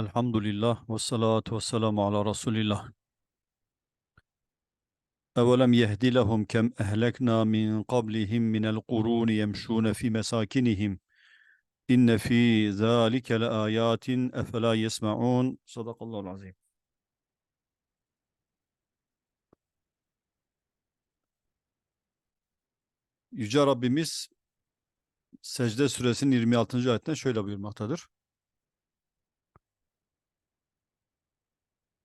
Elhamdülillah ve salatu ve selamu ala Resulillah. Evelem yehdi lehum kem ehlekna min qablihim minel quruni yemşûne fi mesakinihim. İnne fi zâlike le âyâtin efelâ yesma'ûn. Sadakallahu azim. Yüce Rabbimiz Secde suresinin 26. ayetten şöyle buyurmaktadır.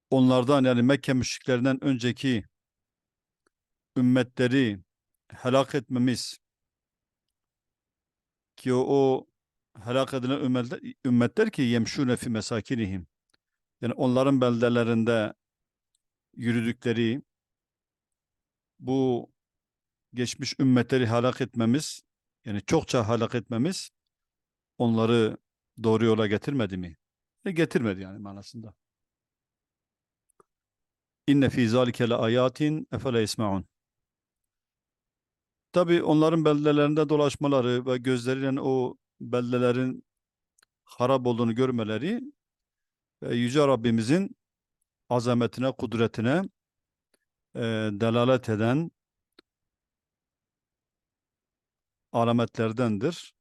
Onlardan yani Mekke müşriklerinden önceki ümmetleri helak etmemiz ki o, o helak edilen ümmetler, ümmetler ki yemşûne fi mesakinihim yani onların beldelerinde yürüdükleri bu geçmiş ümmetleri helak etmemiz yani çokça helak etmemiz onları doğru yola getirmedi mi? E getirmedi yani manasında. İnne fî zâlike le âyâtin efele yesma'un. Tabi onların beldelerinde dolaşmaları ve gözleriyle o beldelerin harap olduğunu görmeleri ve Yüce Rabbimizin azametine, kudretine e, delalet eden alametlerdendir.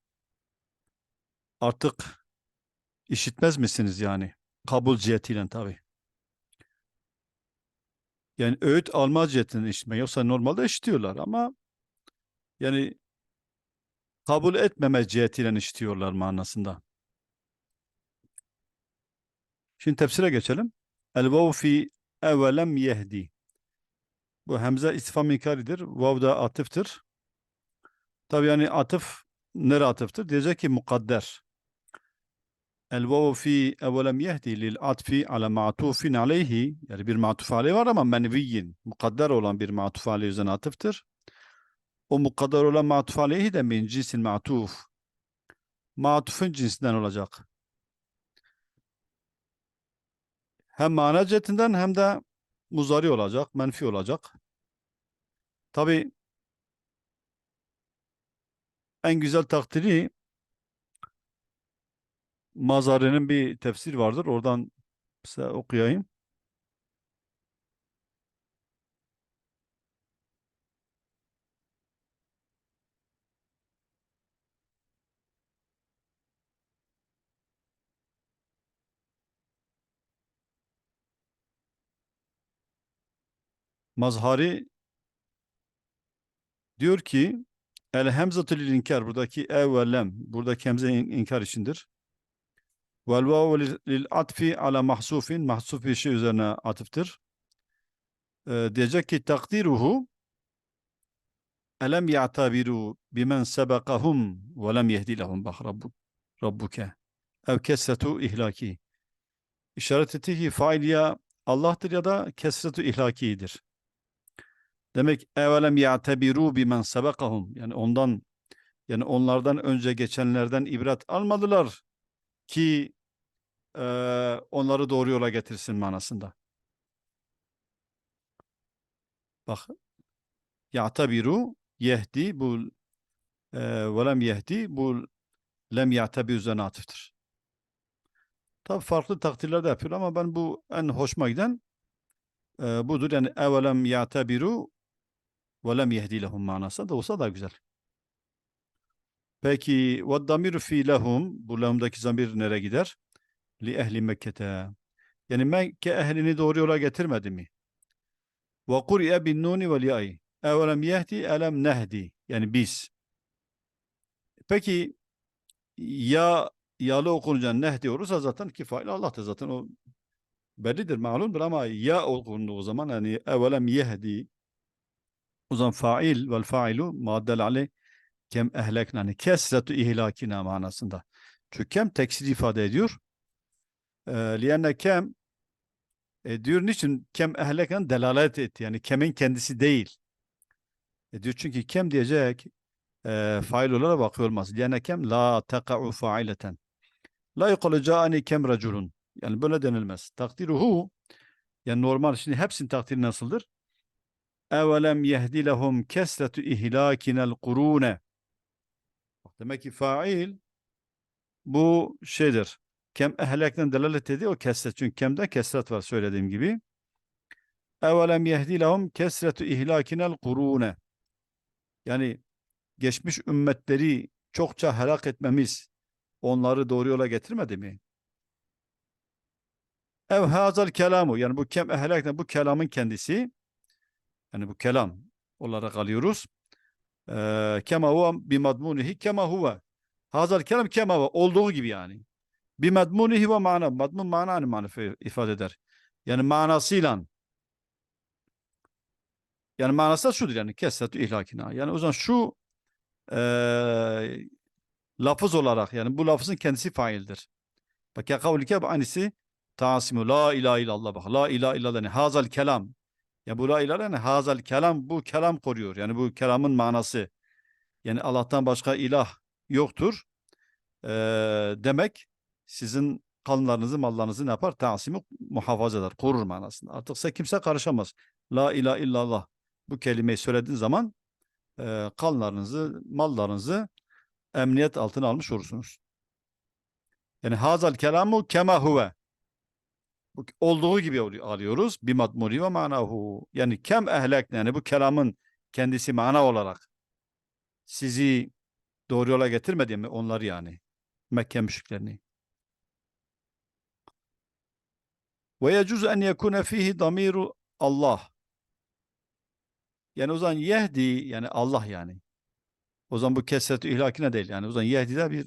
Artık işitmez misiniz yani? Kabul cihetiyle tabi. Yani öğüt alma cihetinden işitme. Yoksa normalde işitiyorlar ama yani kabul etmeme cihetiyle işitiyorlar manasında. Şimdi tefsire geçelim. El vav fi evelem yehdi. Bu hemze istifam inkaridir. Vav da atıftır. Tabi yani atıf nere atıftır? Diyecek ki mukadder. El fi evelem yehdi lil atfi ala ma'tufin aleyhi. Yani bir matuf aleyhi var ama menviyin. Mukadder olan bir matuf aleyhi üzerine atıftır. O mukadder olan matuf aleyhi de min cinsin matuf. Matufun cinsinden olacak. Hem mana cihetinden hem de muzari olacak, menfi olacak. Tabi en güzel takdiri Mazari'nin bir tefsir vardır. Oradan size okuyayım. Mazhari diyor ki el hemzatü lil inkar buradaki ev ve lem buradaki hemze in- inkar içindir. Vel vavu lil- atfi ala mahsufin mahsuf bir şey üzerine atıftır. Ee, diyecek ki takdiruhu elem ya'tabiru bimen sebekahum ve lem yehdi lehum bak rabbu, rabbuke ev kesretu ihlaki işaret etti ki fail ya Allah'tır ya da kesretu ihlakidir. Demek evelem ya'tebiru bimen sebekahum yani ondan yani onlardan önce geçenlerden ibret almadılar ki eee, onları doğru yola getirsin manasında. Bak ya'tebiru yehdi bu eee velem yehdi bu lem ya'tebi üzerine atıftır. Tabi farklı takdirler de yapıyor ama ben bu en hoşuma giden eee, budur. Yani evelem ya'tebiru ve lem yehdi lehum manasında da olsa da güzel. Peki ve damiru fi lehum bu lehumdaki zamir nereye gider? Li ehli Mekke'te. Yani Mekke ehlini doğru yola getirmedi mi? Ve kuri'e bin nuni vel ya'i. Evelem yehdi elem nehdi. Yani biz. Peki ya yalı okununca nehdi olursa zaten kifayla Allah'tır zaten o bellidir malumdur ama ya okunduğu zaman yani evelem yehdi o zaman fail vel failu muaddel aleyh kem ehlekna yani kesretu ihlakina manasında. Çünkü kem teksir ifade ediyor. Liyenne kem e, diyor niçin kem ehlekna delalet etti. Yani kemin kendisi değil. E, diyor çünkü kem diyecek e, fail olarak bakıyor olmaz. Liyenne kem la teka'u faileten. La yukalu ca'ani kem raculun. Yani böyle denilmez. Takdiruhu yani normal şimdi hepsinin takdiri nasıldır? Evelem yehdi lehum kesretu ihlakinel kurune. Demek ki fail bu şeydir. Kem ehlekten delalet ediyor o kesret. Çünkü kemde kesret var söylediğim gibi. Evelem yehdi lehum kesretu ihlakinel kurune. Yani geçmiş ümmetleri çokça helak etmemiz onları doğru yola getirmedi mi? Ev hazal kelamu yani bu kem ehlekten bu kelamın kendisi yani bu kelam olarak alıyoruz. Eee kema huve bi madmunihi kema huve. Hazal kelam kema huve olduğu gibi yani. Bi madmunihi ve mana. Madmun mana aynı mana ifade eder. Yani manasıyla yani manası da şudur yani kesretü ihlakina. Yani o zaman şu eee lafız olarak yani bu lafızın kendisi faildir. Bak ya kavlike aynısı tasimu la ilahe illallah bak la ilahe illallah yani hazal kelam ya bu la ilahe yani hazal kelam bu kelam koruyor yani bu kelamın manası yani Allah'tan başka ilah yoktur Ee, demek sizin kanlarınızı mallarınızı ne yapar tasimi muhafaza eder korur manasında artık size kimse karışamaz la ilahe illallah bu kelimeyi söylediğin zaman e, kanlarınızı mallarınızı emniyet altına almış olursunuz. Yani hazal kelamu kema huve. Olduğu gibi alıyoruz. Bi madmuri ve manahu. Yani kem ehlek yani bu kelamın kendisi mana olarak sizi doğru yola getirmedi mi onları yani Mekke müşriklerini. Ve yecuz en yekune fihi damiru Allah. Yani o zaman yehdi yani Allah yani. O zaman bu kesret ihlakine değil. Yani o zaman Yehdi'de bir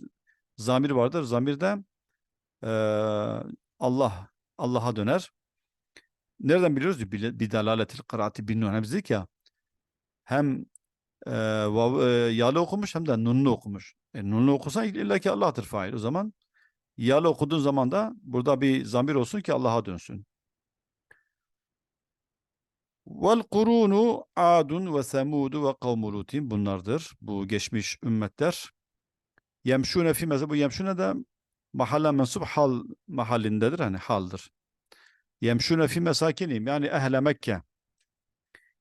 zamir vardır. Zamirde eee, Allah Allah'a döner. Nereden biliyoruz? Bir, delaletil kıraati bin nun. Hem dedik ya hem eee vav, eee, yalı okumuş hem de nunlu okumuş. E, nunlu okusan illa ki Allah'tır fail. O zaman yalı okuduğun zaman da burada bir zamir olsun ki Allah'a dönsün. Vel kurunu adun ve semudu ve kavmu lutin bunlardır. Bu geçmiş ümmetler. Yemşune fi mesela bu yemşune de mahalle mensup hal mahallindedir. Hani haldır. Yemşune fi mesakinim yani ehle Mekke.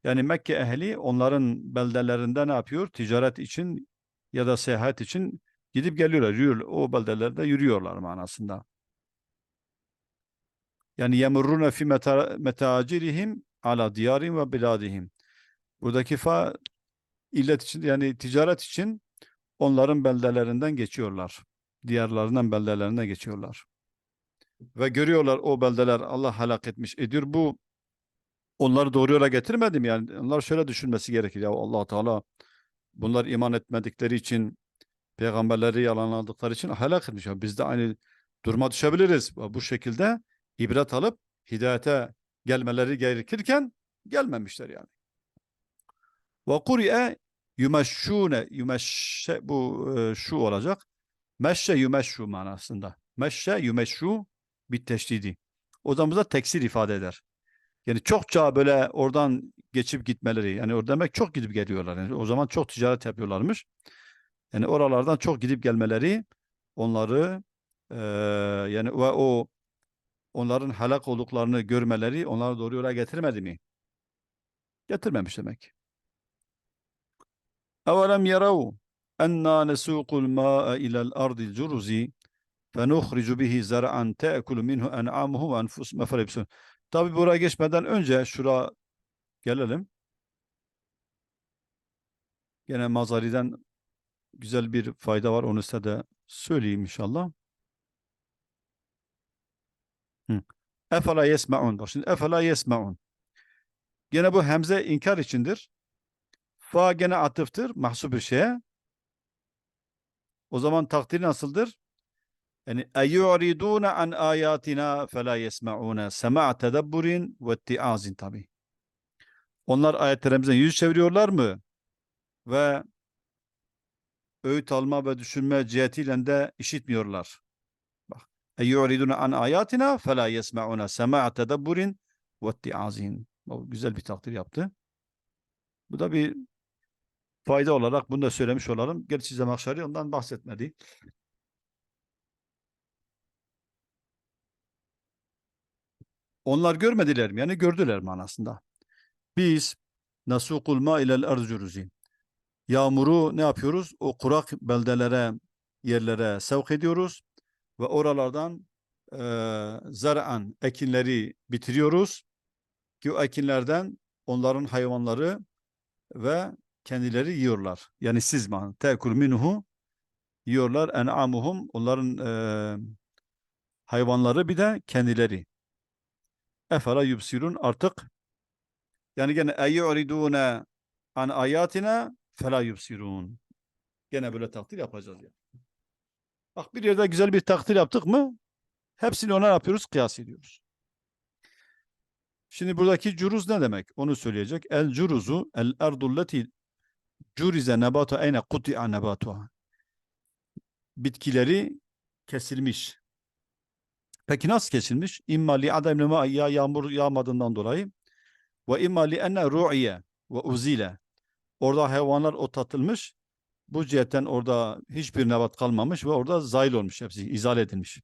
Yani Mekke ehli onların beldelerinde ne yapıyor? Ticaret için ya da seyahat için gidip geliyorlar. Yürüyor, o beldelerde yürüyorlar manasında. Yani yemurrune fi meta- metacirihim ala diyarihim ve biladihim. Buradaki fa illet için yani ticaret için onların beldelerinden geçiyorlar. Diyarlarından beldelerinden geçiyorlar. Ve görüyorlar o beldeler Allah helak etmiş ediyor. Bu onları doğru yola getirmedi mi? Yani onlar şöyle düşünmesi gerekir. Ya allah Teala bunlar iman etmedikleri için peygamberleri yalanladıkları için helak etmiş. Biz de aynı duruma düşebiliriz. Bu şekilde ibret alıp hidayete gelmeleri gerekirken gelmemişler yani. Ve kuri'e yumeşşune yumeşşe bu e, şu olacak. Meşşe yumeşşu manasında. Meşşe yumeşşu bir teşdidi. O zaman da teksir ifade eder. Yani çokça böyle oradan geçip gitmeleri. Yani orada demek çok gidip geliyorlar. Yani o zaman çok ticaret yapıyorlarmış. Yani oralardan çok gidip gelmeleri onları e, yani ve o onların helak olduklarını görmeleri onları doğru yola getirmedi mi? Getirmemiş demek. Evelem yarav enna nesuqul ma'a ila'l ardil curuzi fenuhricu bihi zer'an ta'kulu minhu en'amuhum ve enfusuhum ferebsun. Tabi buraya geçmeden önce şura gelelim. Gene Mazari'den güzel bir fayda var. Onu size de söyleyeyim inşallah. Efela yesmaun. Bak şimdi efela yesmaun. Gene bu hemze inkar içindir. Fa gene atıftır. Mahsup bir şeye. O zaman takdiri nasıldır? Yani eyyuridune an ayatina fela yesmaune sema' tedebburin ve ittiazin tabi. Onlar ayetlerimizden yüz çeviriyorlar mı? Ve öğüt alma ve düşünme cihetiyle de işitmiyorlar. Bak. Eyyuridune an ayatina fela yesmaune sema' tedebburin ve ittiazin. Güzel bir takdir yaptı. Bu da bir fayda olarak bunu da söylemiş olalım. Gerçi Zemakşari ondan bahsetmedi. Onlar görmediler mi? Yani gördüler manasında. Biz nasukul ma ilel erzuruzi. Yağmuru ne yapıyoruz? O kurak beldelere, yerlere sevk ediyoruz ve oralardan e, zar'an ekinleri bitiriyoruz ki o ekinlerden onların hayvanları ve kendileri yiyorlar. Yani siz man tekul minhu yiyorlar en'amuhum onların e, hayvanları bir de kendileri. Efela yubsirun artık yani gene eyyuridune an ayatina fela yubsirun. Gene böyle takdir yapacağız ya. Bak bir yerde güzel bir takdir yaptık mı hepsini ona yapıyoruz kıyas ediyoruz. Şimdi buradaki curuz ne demek? Onu söyleyecek. El curuzu el erdulleti curize nebatu eyne kuti'a nebatuha. Bitkileri kesilmiş. Peki nasıl kesilmiş? İmma li adem ma ya yağmur yağmadığından dolayı ve imma li enne ru'iye ve uzile. Orada hayvanlar otatılmış. Bu cihetten orada hiçbir nebat kalmamış ve orada zail olmuş hepsi izale edilmiş.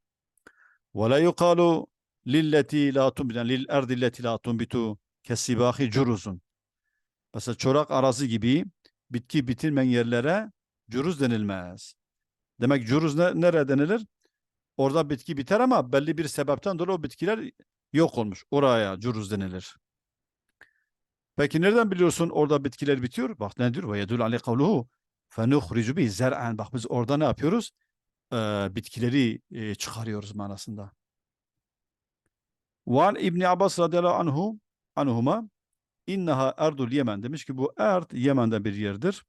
La yuqalu lilleti la tunbitu lil erdi leti la tunbitu kesibahi curuzun. Mesela çorak arazi gibi bitki bitirmeyen yerlere curuz denilmez. Demek curuz ne, nereye denilir? Orada bitki biter ama belli bir sebepten dolayı o bitkiler yok olmuş. Oraya curuz denilir. Peki nereden biliyorsun orada bitkiler bitiyor? Bak ne diyor? Ve yedul aleyh kavluhu fenuhricu bi. Bak biz orada ne yapıyoruz? Ee, bitkileri e, çıkarıyoruz manasında. Van İbni Abbas radıyallahu anhu anhuma innaha erdul Yemen demiş ki bu erd Yemen'de bir yerdir.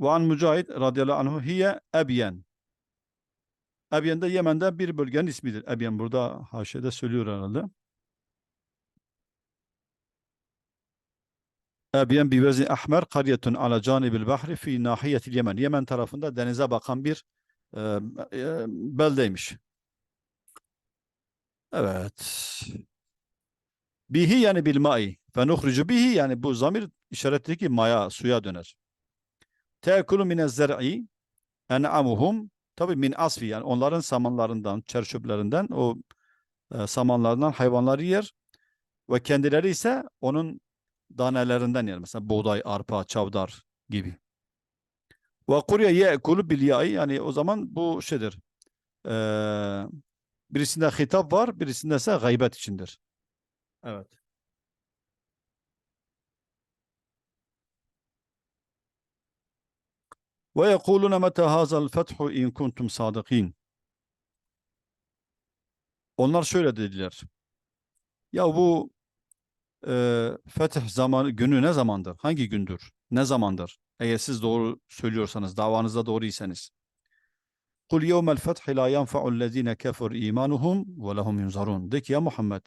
Ve an Mücahit radıyallahu anhu hiye Ebyen. Ebyen de Yemen'de bir bölgenin ismidir. Ebyen burada haşede söylüyor herhalde. Ebyen bi vezni ahmer qaryetun ala canibil bahri fi nahiyetil Yemen. Yemen tarafında denize bakan bir e, e, beldeymiş. Evet. Bihi yani bil mai. Fe nuhricu bihi yani bu zamir işaretli ki maya, suya döner. Teekulu mine zer'i en'amuhum tabi min asfi yani onların samanlarından, çerçöplerinden o e, samanlardan hayvanlar yer ve kendileri ise onun danelerinden yer. Mesela buğday, arpa, çavdar gibi. Ve kurye ye'kulu bil ya'i yani o zaman bu şeydir. Eee Birisinde hitap var, birisinde ise gaybet içindir. Evet. Ve yekulune mete hazal fethu in kuntum sadikin. Onlar şöyle dediler. Ya bu e, fetih zamanı günü ne zamandır? Hangi gündür? Ne zamandır? Eğer siz doğru söylüyorsanız, davanızda doğruysanız. Kul yevmel fethi la yenfa'ullezine kefur imanuhum ve lehum yunzarun. De ki ya Muhammed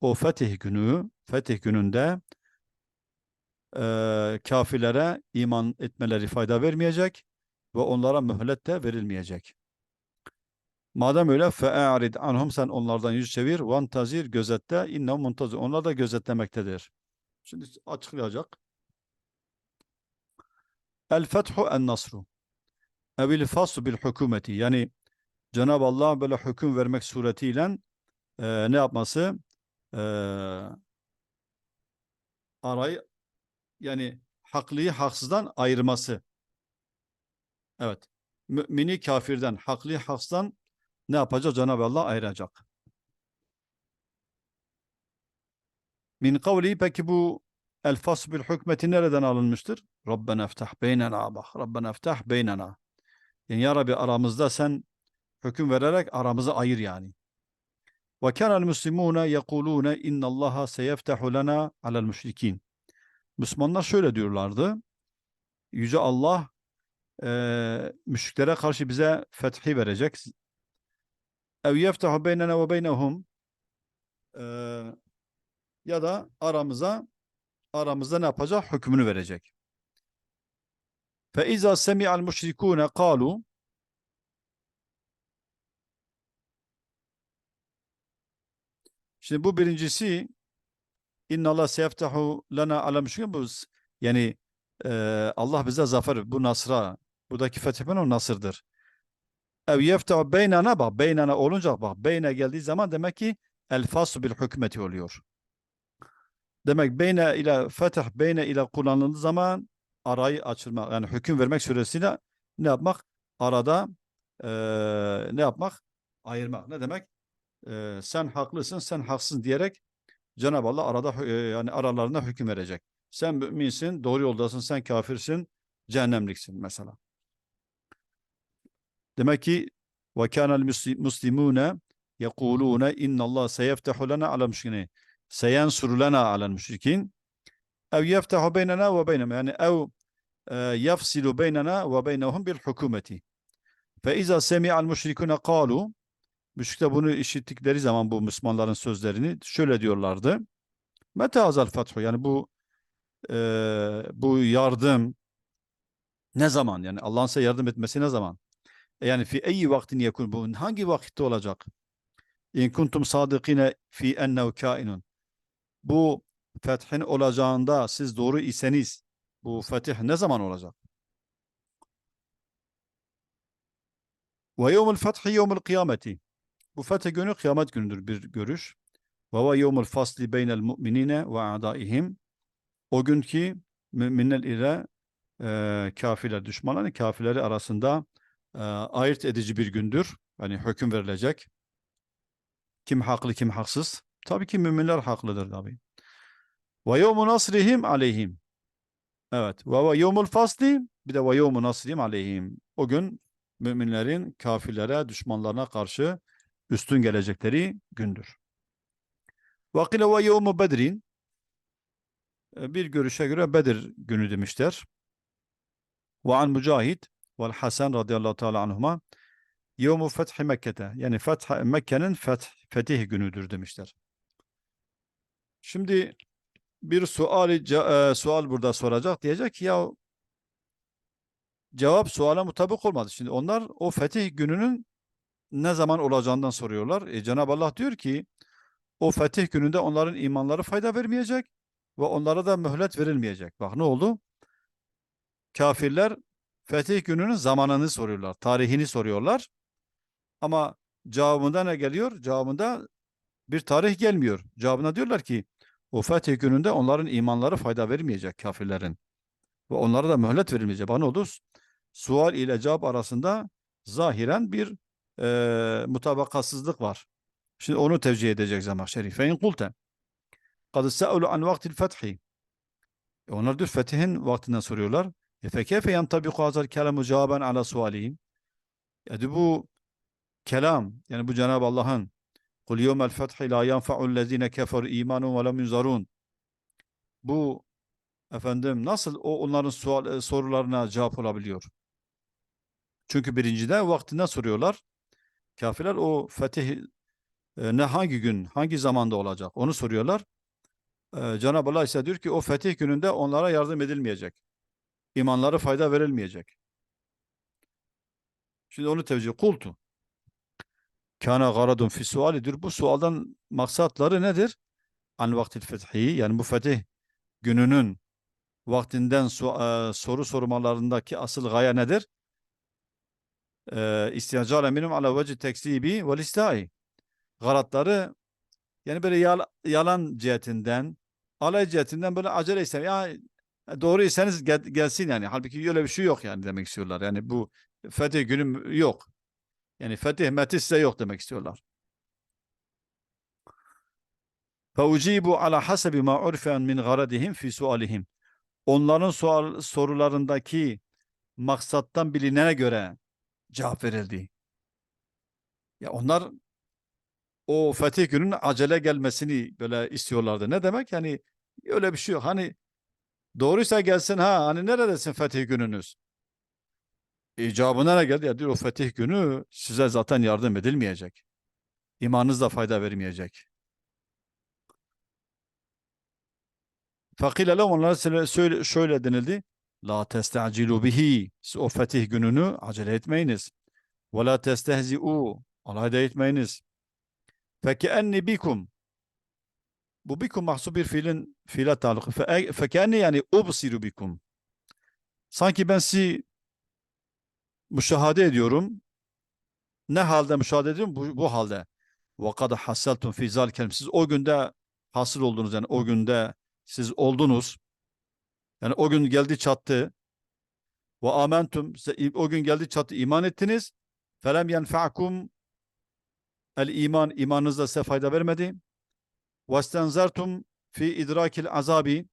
o fetih günü, fetih gününde e, kafirlere iman etmeleri fayda vermeyecek ve onlara mühlet de verilmeyecek. Madem öyle fe'arid anhum sen onlardan yüz çevir vantazir gözette inne muntazir. Onlar da gözetlemektedir. Şimdi açıklayacak. El fethu en nasru evil faslu bil hükümeti yani Cenab-ı Allah böyle hüküm vermek suretiyle e, ne yapması e, arayı yani haklıyı haksızdan ayırması evet mümini kafirden haklıyı haksızdan ne yapacak Cenab-ı Allah ayıracak min kavli peki bu el fasl bil hükmeti nereden alınmıştır Rabbena eftah beynena bak Rabbena eftah beynena yani ya Rabbi aramızda sen hüküm vererek aramızı ayır yani. Ve kânel muslimûne yekulûne innallâha seyeftehu lena alel müşrikîn. Müslümanlar şöyle diyorlardı. Yüce Allah e, müşriklere karşı bize fethi verecek ev yeftahu beynene ve beynehum e, ya da aramıza aramızda ne yapacak? Hükmünü verecek. Fe izâ semi'al müşrikûne kâlu Şimdi bu birincisi inna Allah seyeftahu lana ala müşrikûn yani e, Allah bize zafer bu Nasra buradaki fetih o Nasır'dır. Ev yeftahu beynana bak beynana olunca bak beyne geldiği zaman demek ki el fasu bil hükmeti oluyor. Demek beyne ile fetih beyne ile kullanıldığı zaman arayı açılmak yani hüküm vermek suresiyle ne yapmak? Arada e, ne yapmak? ayırmak. Ne demek? Ee, sen haklısın, sen haksızsın diyerek Cenab-ı Allah arada e, yani aralarında hüküm verecek. Sen müminsin, doğru yoldasın, sen kafirsin, cehennemliksin mesela. Demek ki ve kânel muslimûne yekulûne innallah seyeftehu lena ala müşrikîn. Seyensuru lena ala müşrikin. Ev yeftehu beynena ve beynehum. Yani ev e, yafsilu beynena ve beynehum bil hükümeti. Fe izâ semi'al müşrikûne kâlu Müşrikler bunu işittikleri zaman bu Müslümanların sözlerini şöyle diyorlardı. Mete azal fethu yani bu e, bu yardım ne zaman yani Allah'ın size yardım etmesi ne zaman? Yani fi eyyi vaktin yekun bu hangi vakitte olacak? İn kuntum sadıkine fi ennehu kainun. Bu fethin olacağında siz doğru iseniz bu fetih ne zaman olacak? Ve yevmul fethi yevmul kıyameti. Bu fetih günü kıyamet günüdür bir görüş. Ve ve yevmul fasli beynel mu'minine ve a'daihim. O gün ki müminler ile e, kafirler, düşmanların kafirleri arasında e, ayırt edici bir gündür. Yani hüküm verilecek. Kim haklı, kim haksız? Tabii ki müminler haklıdır tabii. Ve yevmu nasrihim aleyhim. Evet. Ve ve yevmul fasli bir de ve yevmu nasrihim aleyhim. O gün müminlerin kafirlere, düşmanlarına karşı üstün gelecekleri gündür. Vakile ve yevmu bedrin bir görüşe göre Bedir günü demişler. Ve an Mücahid ve Hasan radıyallahu teala anhuma yevmu fethi Mekke'te yani feth, Mekke'nin feth, fetih günüdür demişler. Şimdi bir suali, e, sual burada soracak diyecek ki ya cevap suala mutabık olmadı. Şimdi onlar o fetih gününün ne zaman olacağından soruyorlar. E, Cenab-ı Allah diyor ki o fetih gününde onların imanları fayda vermeyecek ve onlara da mühlet verilmeyecek. Bak ne oldu? Kafirler fetih gününün zamanını soruyorlar, tarihini soruyorlar. Ama cevabında ne geliyor? Cevabında bir tarih gelmiyor. Cevabına diyorlar ki o fetih gününde onların imanları fayda vermeyecek kafirlerin. Ve onlara da mühlet verilmeyecek. Bak ne oldu? Sual ile cevap arasında zahiren bir e, mutabakatsızlık var. Şimdi onu tevcih edecek zaman şerif. Fe in kulte. Kad sa'ulu an vaktil fethi. E onlar diyor fetihin vaktinden soruyorlar. Keyfe yantabiku hazal kelamu cevaben ala sualihim. Yani bu kelam yani bu Cenab-ı Allah'ın yevmel fethi la yenfa'u lezine keferu imanun ve lem yunzarun. Bu efendim nasıl o onların sual, e, sorularına cevap olabiliyor? Çünkü birincide vaktinde soruyorlar. Kafirler o fetih e, ne hangi gün, hangi zamanda olacak onu soruyorlar. E, Cenab-ı Allah ise diyor ki o fetih gününde onlara yardım edilmeyecek. İmanları fayda verilmeyecek. Şimdi onu tevcih kultu. Kana garadun fi suali diyor. Bu sualdan maksatları nedir? An vaktil fethi yani bu fetih gününün vaktinden e, soru sormalarındaki asıl gaye nedir? E, İstiyacale minum ala veci tekzibi vel istai. Garatları yani böyle yal- yalan cihetinden, alay cihetinden böyle acele istem. Ya e, doğru iseniz gel, gelsin yani. Halbuki öyle bir şey yok yani demek istiyorlar. Yani bu fetih günü yok. Yani fetih meti size yok demek istiyorlar. Feucibu ala hasabi ma urfen min garadihim fi sualihim. Onların sual, sorularındaki maksattan bilinene göre cevap verildi. Ya onlar o fetih günün acele gelmesini böyle istiyorlardı. Ne demek? Yani öyle bir şey yok. Hani doğruysa gelsin ha hani neredesin fetih gününüz? İcabına ne geldi? Ya diyor o fetih günü size zaten yardım edilmeyecek. İmanınız da fayda vermeyecek. Fakile lehum onlara söyle- şöyle denildi. La testa'cilu bihi. Siz o fetih gününü acele etmeyiniz. Ve la testehzi'u. Alay da etmeyiniz. Fekeenni bikum. Bu bikum mahsup bir fiilin fiile taalluk. Fe- Fekeenni yani ubsiru bikum. Sanki ben sizi müşahede ediyorum. Ne halde müşahede ediyorum? Bu, bu halde. Kad hasseltum fi zalikel. Siz o günde hasıl oldunuz yani o günde siz oldunuz. Yani o gün geldi çattı. Ve amentum o gün geldi çattı iman ettiniz. Felem yenfa'kum El iman imanınızda size fayda vermedi. Vestenzertum fi idrakil azabi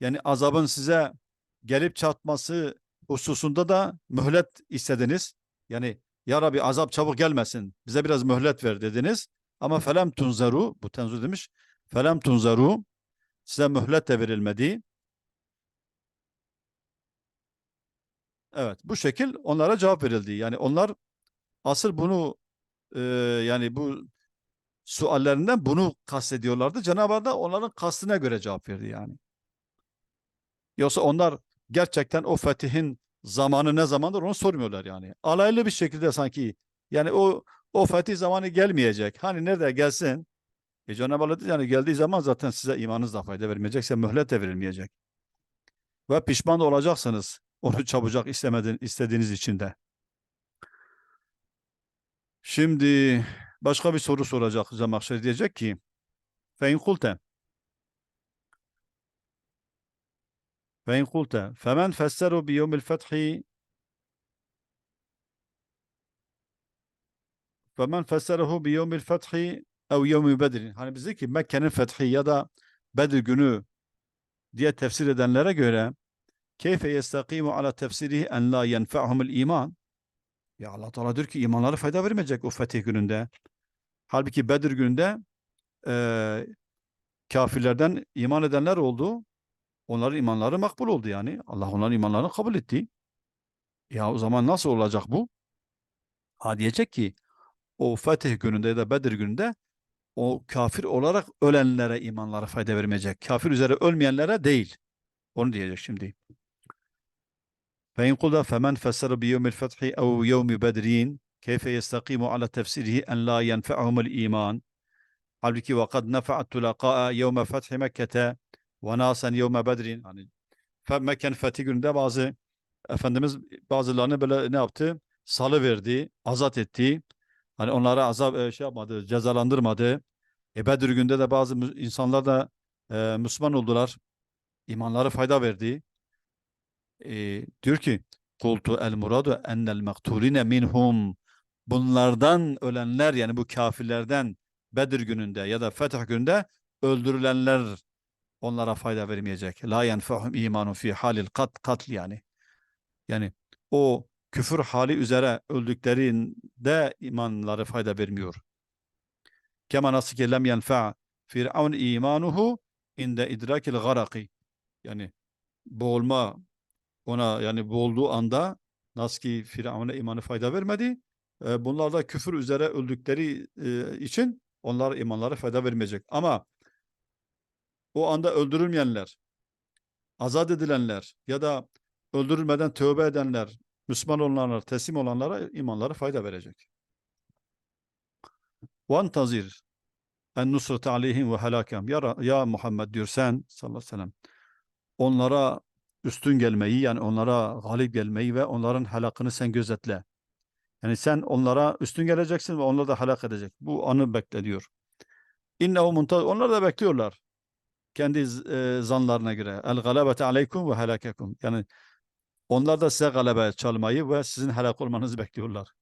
yani azabın size gelip çatması hususunda da mühlet istediniz. Yani ya Rabbi azap çabuk gelmesin. Bize biraz mühlet ver dediniz. Ama felem tunzaru bu tenzur demiş. Felem tunzaru size mühlet de verilmedi. Evet bu şekil onlara cevap verildi. Yani onlar asıl bunu e, yani bu suallerinden bunu kastediyorlardı. Cenab-ı Hak da onların kastına göre cevap verdi yani. Yoksa onlar gerçekten o fetihin zamanı ne zamandır onu sormuyorlar yani. Alaylı bir şekilde sanki yani o o fetih zamanı gelmeyecek. Hani nerede gelsin? E Cenab-ı Allah dedi yani geldiği zaman zaten size imanınız da fayda vermeyecekse mühlet de verilmeyecek. Ve pişman da olacaksınız. Onu çabucak istemedin, istediğiniz için de. Şimdi başka bir soru soracak Zemakşer diyecek ki فَاِنْ قُلْتَ فَاِنْ قُلْتَ فَمَنْ فَسَّرُوا بِيَوْمِ الْفَتْحِ فَمَنْ فَسَّرَهُ بِيَوْمِ الْفَتْحِ اَوْ يَوْمِ بَدْرٍ Hani bizi ki Mekke'nin fethi ya da Bedir günü diye tefsir edenlere göre keyfe yestakimu ala tefsirihi en la yenfa'humul iman ya Allah Teala diyor ki imanları fayda vermeyecek o fetih gününde. Halbuki Bedir günde e, kafirlerden iman edenler oldu. Onların imanları makbul oldu yani. Allah onların imanlarını kabul etti. Ya o zaman nasıl olacak bu? Ha diyecek ki o fetih gününde ya da Bedir gününde o kafir olarak ölenlere imanları fayda vermeyecek. Kafir üzere ölmeyenlere değil. Onu diyecek şimdi. Fe in kulda femen fessara bi yevmil fethi ev yevmi bedrin keyfe yestakimu ala tefsirihi en la yenfe'ahumul iman. Halbuki ve kad nefe'at tulaka'a yevme fethi Mekke'te ve nasen yevme bedrin. Yani Mekken fethi gününde bazı Efendimiz bazılarını böyle ne yaptı? Salı verdi, azat etti. Hani onlara azap e, şey yapmadı, cezalandırmadı. E Bedir günde de bazı insanlar da e, Müslüman oldular. İmanları fayda verdi. E, diyor ki kultu el muradu ennel maktulina minhum bunlardan ölenler yani bu kafirlerden Bedir gününde ya da Fetih gününde öldürülenler onlara fayda vermeyecek. La yenfahum imanu fi halil kat katl yani. Yani o küfür hali üzere öldüklerinde imanları fayda vermiyor. Kema nasıl ki lem yenfa Firavun imanuhu inde idrakil garaki. Yani boğulma ona yani boğulduğu anda nasıl ki Firavun'a imanı fayda vermedi. Bunlar da küfür üzere öldükleri için onlar imanları feda vermeyecek. Ama o anda öldürülmeyenler, azat edilenler ya da öldürülmeden tövbe edenler, Müslüman olanlar, teslim olanlara imanları fayda verecek. Vantazir en nusret aleyhim ve helakem. Ya, ya Muhammed diyor sen sallallahu aleyhi ve sellem. Onlara üstün gelmeyi yani onlara galip gelmeyi ve onların helakını sen gözetle. Yani sen onlara üstün geleceksin ve onları da helak edecek. Bu anı bekle diyor. İnnehu muntaz onlar da bekliyorlar. Kendi e, zanlarına göre. El galabete aleykum ve helakekum. Yani onlar da size galebe çalmayı ve sizin helak olmanızı bekliyorlar.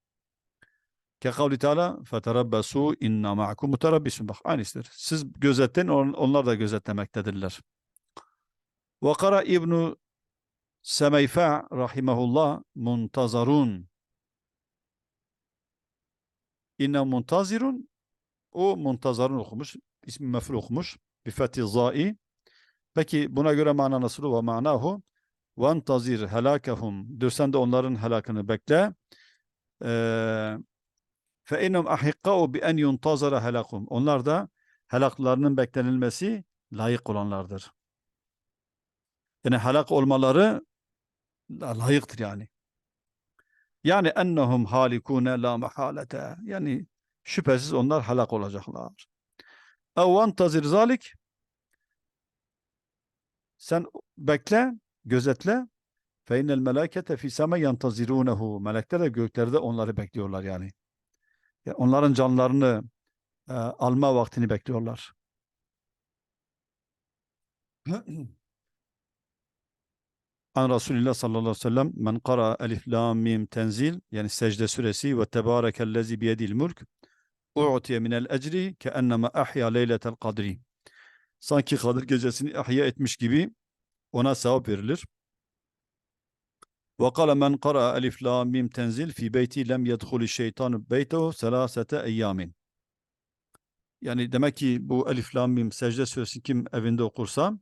Ke kavli teala feterabbesu inna ma'akum muterabbisun. Bak aynısıdır. Siz gözetleyin on- onlar da gözetlemektedirler. Ve kara İbnu Semeyfa rahimehullah muntazarun. İnne muntazirun o muntazarun okumuş. ismi mef'ul okumuş. Bi zai. Peki buna göre mana nasıl ve manahu ve entazir helakehum. Dürsen de onların helakını bekle. Eee fe innehum ahikkâ'u bi en yuntazara helakum. Onlar da helaklarının beklenilmesi layık olanlardır. Yani helak olmaları la- layıktır yani. Yani ennehum halikune la mahalete. Yani şüphesiz onlar helak olacaklar. Ev entazir zalik. Sen bekle, gözetle. Fe innel melâkete fî seme yantazirûnehu. Melekler de göklerde onları bekliyorlar yani. Yani onların canlarını e, alma vaktini bekliyorlar. An Resulillah sallallahu aleyhi ve sellem men kara elif lam mim tenzil yani secde suresi ve tebarekellezi biyedil mulk u'tiye minel ecri ke enneme ahya leyletel kadri. Sanki Kadir gecesini ihya etmiş gibi ona sevap verilir. Ve kâle men kara elif lam mim tenzil fi beyti lem yedhuli şeytanu beytehu selasete eyyamin. Yani demek ki bu elif lam mim secde suresi kim evinde okursa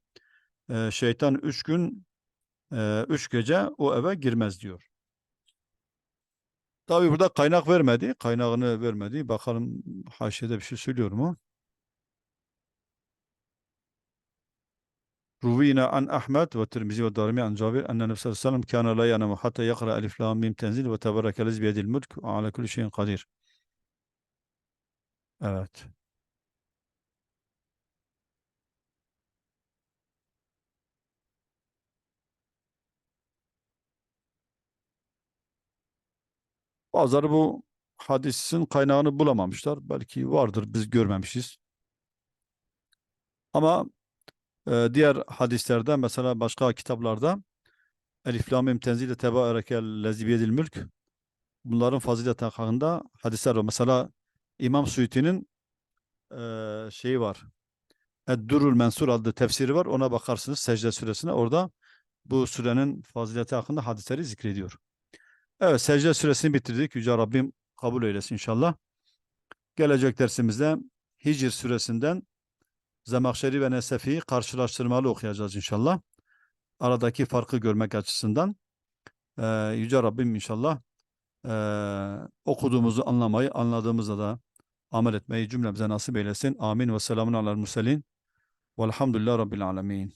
şeytan üç gün üç gece o eve girmez diyor. Tabi burada kaynak vermedi. Kaynağını vermedi. Bakalım haşiyede bir şey söylüyor mu? Ruvina an Ahmet ve Tirmizi ve Darimi an Cabir enne Nebi sallallahu aleyhi ve sellem kâne la yanemu hatta yakra elif lam mim tenzil ve tebarekelez biyedil mulk ve ala kulli şeyin kadir. Evet. Bazıları bu hadisin kaynağını bulamamışlar. Belki vardır biz görmemişiz. Ama e, diğer hadislerde mesela başka kitaplarda Elif Lam Mim Tenzile Tebarekel Lezi Biyedil Mülk bunların fazileti hakkında hadisler var. Mesela İmam Suyuti'nin e, şeyi var. Eddurul Mensur adlı tefsiri var. Ona bakarsınız secde suresine. Orada bu surenin fazileti hakkında hadisleri zikrediyor. Evet secde suresini bitirdik. Yüce Rabbim kabul eylesin inşallah. Gelecek dersimizde Hicr suresinden Zemakşeri ve Nesefi'yi karşılaştırmalı okuyacağız inşallah. Aradaki farkı görmek açısından. Ee, Yüce Rabbim inşallah ee, okuduğumuzu anlamayı, anladığımızda da amel etmeyi cümlemize nasip eylesin. Amin ve selamun alel murselin. Velhamdülillah Rabbil alemin.